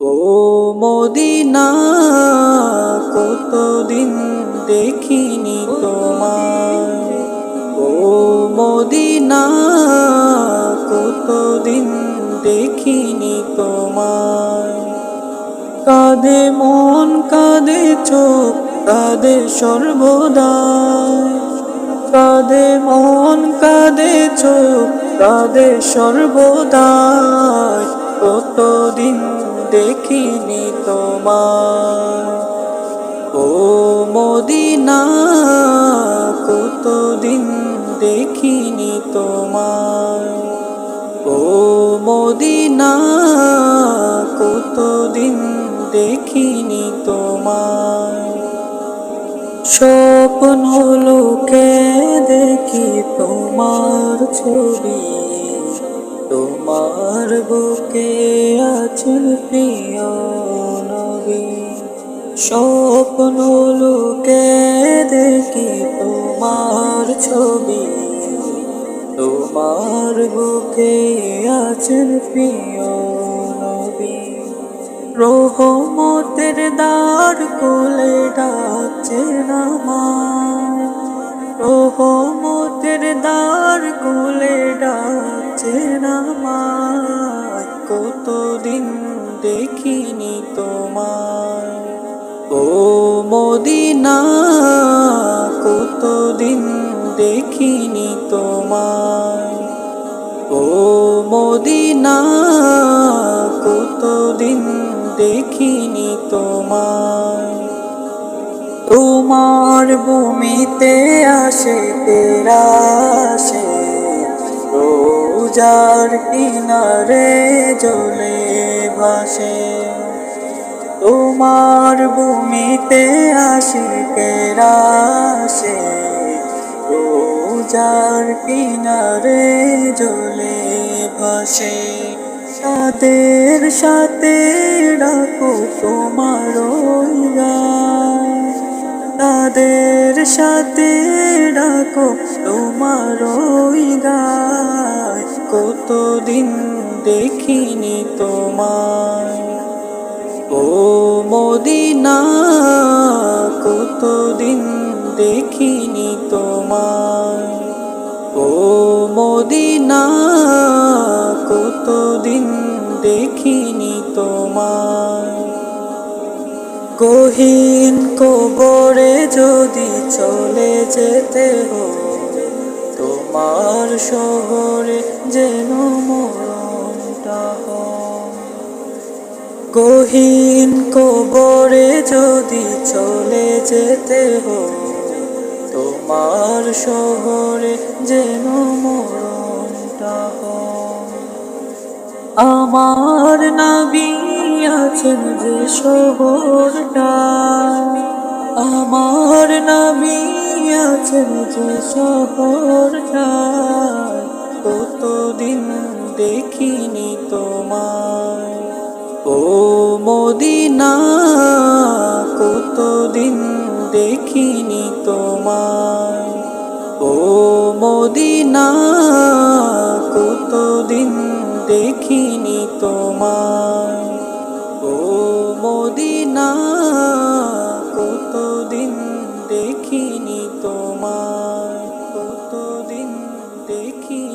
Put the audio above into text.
ও Medina, কতদিন দেখিনি তোমার ও মদিনা, কতদিন দেখিনি তোমার কাঁদে মন, কাঁদে চোখ, কাঁদে সর্বদাই। কাঁদে মন, কাঁদে চোখ, কাঁদে সর্বদাই। কতদিন দেখিনি তোমার ও মদিনা, কতদিন দেখিনি তোমার ও মদিনা, কতদিন দেখিনি তোমার স্বপ্ন লোকে দেখি তোমার ছবি? তোমার বুকে আছেন প্রিয় নবী। স্বপ্ন লোকে দেখি তোমার ছবি? তোমার বুকে আছেন প্রিয় নবী। রহমতের দ্বার কোলে ডাকছে নামায় রহমতের দ্বার কোলে কতদিন দেখিনি তোমায়। ও মদিনা, কতদিন দেখিনি তোমার ও মদিনা, কতদিন দেখিনি তোমার তোমার ভূমিতে আসে তেরা রোজার কিনারে জলে ভাসে, তোমার ভূমিতে আসে তেরা আসে রোজার কিনারে জলে ভাসে, তাদের সাথে ডাকো তোমার তাদের সাথে ডাকো তোমার গায় কতদিন দেখিনি তোমায়। ও মদিনা, কতদিন দেখিনি তোমায়। ও মদিনা, কতদিন দেখিনি তোমায়। গহীন কবরে যদি চলে যেতে হো তোমার শহরে যেন মরণটা গহীন কবরে যদি চলে যেতে হো তোমার শহরে যেন মরণটা আমার নাবি আছেন যে শহরটা, আমার নাবি আছেন যে শহরটা কতদিন দেখিনি তোমায়। ও মদিনা, কতদিন দেখিনি তোমায়। ও মদিনা, কতদিন দেখিনি তোমায়। ও মদিনা, কতদিন দেখিনি তোমায় কতদিন দেখি